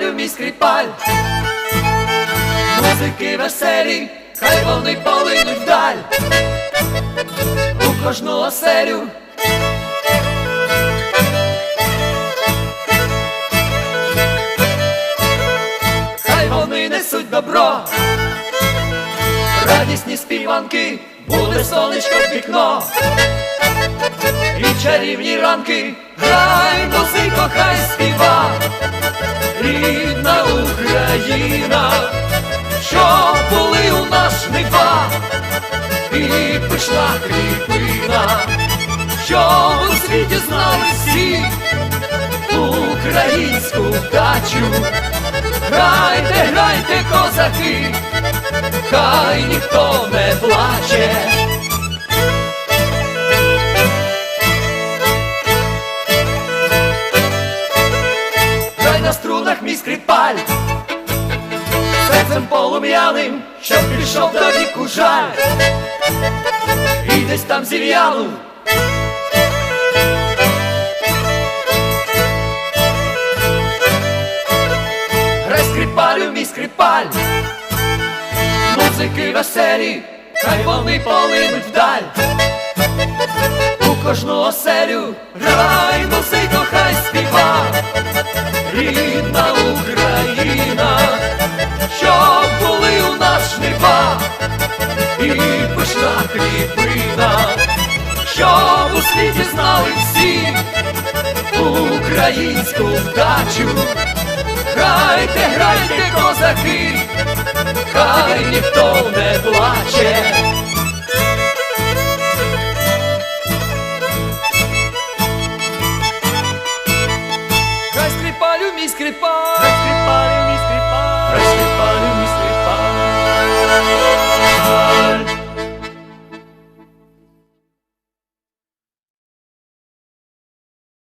скрипаль, музики веселі, хай вони полинуть вдаль у кожну оселю. Хай вони несуть добро, радісні співанки, буде сонечко в вікно, і чарівні ранки, грай, музико, хай співа, рідна Україна, що були у нас жнива, і пишна кріпина, що у світі знали всі українську вдачу. Грайте, грайте, козаки, хай ніхто не плаче. Скрипаль, серцем полум'яним, щоб пішов до віку жаль, і десь там зів'янув. Грай скрипалю, мій скрипаль, музики веселі, хай вони полинуть вдаль. У кожну оселю грай, музико, кріпина, щоб у світі знали всі українську вдачу. Грайте, грайте, козаки, хай ніхто не плаче. Хай скрипалю, мій скрипаль, хай скрипалю,